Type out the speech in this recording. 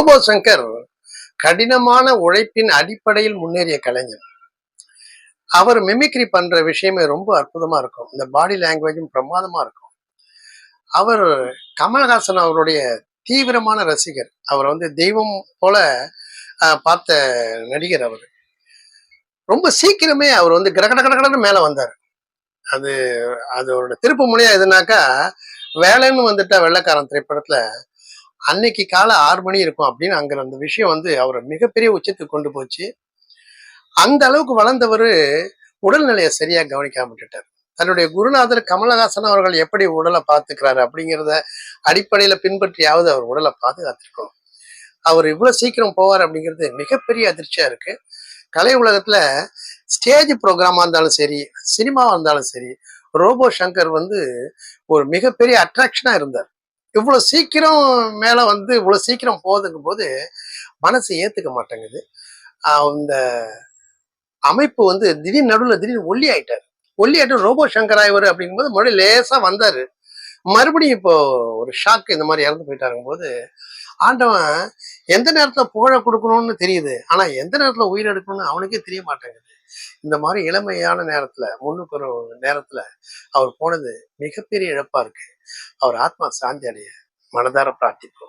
Robot Shankar கடினமான உழைப்பின் அடிப்படையில் முன்னேறிய கலைஞர். அவர் மிமிக்ரி பண்ற விஷயமே ரொம்ப அற்புதமா இருக்கும். இந்த பாடி லாங்குவேஜும் பிரமாதமா இருக்கும். அவர் கமல்ஹாசன் அவருடைய தீவிரமான ரசிகர். அவர் வந்து தெய்வம் போல பார்த்த நடிகர் அவர். ரொம்ப சீக்கிரமே அவர் வந்து கடகட கடகடன்னு மேல வந்தார். அது அதோட திருப்பு முனையா எதுனாக்கா வேலைன்னு வந்துட்டா வெள்ளைக்காரன் திரைப்படத்துல அன்னைக்கு காலை ஆறு மணி இருக்கும் அப்படின்னு அங்க அந்த விஷயம் வந்து அவரை மிகப்பெரிய உச்சத்துக்கு கொண்டு போச்சு. அந்த அளவுக்கு வளர்ந்தவர் உடல்நிலையை சரியா கவனிக்காம விட்டுட்டார். தன்னுடைய குருநாதர் கமலஹாசன் அவர்கள் எப்படி உடலை பார்த்துக்கிறாரு அப்படிங்கிறத அடிப்படையில பின்பற்றியாவது அவர் உடலை பாதுகாத்திருக்கணும். அவர் இவ்வளவு சீக்கிரம் போவார் அப்படிங்கிறது மிகப்பெரிய அதிர்ச்சியா இருக்கு. கலை உலகத்துல ஸ்டேஜ் ப்ரோக்ராமா இருந்தாலும் சரி சினிமாவா இருந்தாலும் சரி ரோபோ சங்கர் வந்து ஒரு மிகப்பெரிய அட்ராக்ஷனா இருந்தார். இவ்வளவு சீக்கிரம் மேல வந்து இவ்வளவு சீக்கிரம் போகுதுங்கும் போது மனசு ஏத்துக்க மாட்டேங்குது. ஆஹ் இந்த அமைப்பு வந்து திடீர் நடுவில் திடீர்னு ஒல்லி ஆயிட்டார். ஒல்லி ஆயிட்டு ரோபோ சங்கர் ஆய்வர் அப்படிங்கும்போது மறுபடியும் லேசா வந்தாரு. மறுபடியும் இப்போ ஒரு ஷாக் இந்த மாதிரி இறந்து போயிட்டாருங்கும் போது ஆண்டவன் எந்த நேரத்துல புகழ கொடுக்கணும்னு தெரியுது? ஆனா எந்த நேரத்துல உயிர் எடுக்கணும்னு அவனுக்கே தெரிய மாட்டேங்குது. இந்த மாதிரி இளமையான நேரத்துல முன்னுக்கு ஒரு நேரத்துல அவர் போனது மிகப்பெரிய இழப்பா இருக்கு. அவர் ஆத்மா சாந்தி அடைய மனதார பிரார்த்திப்போம்.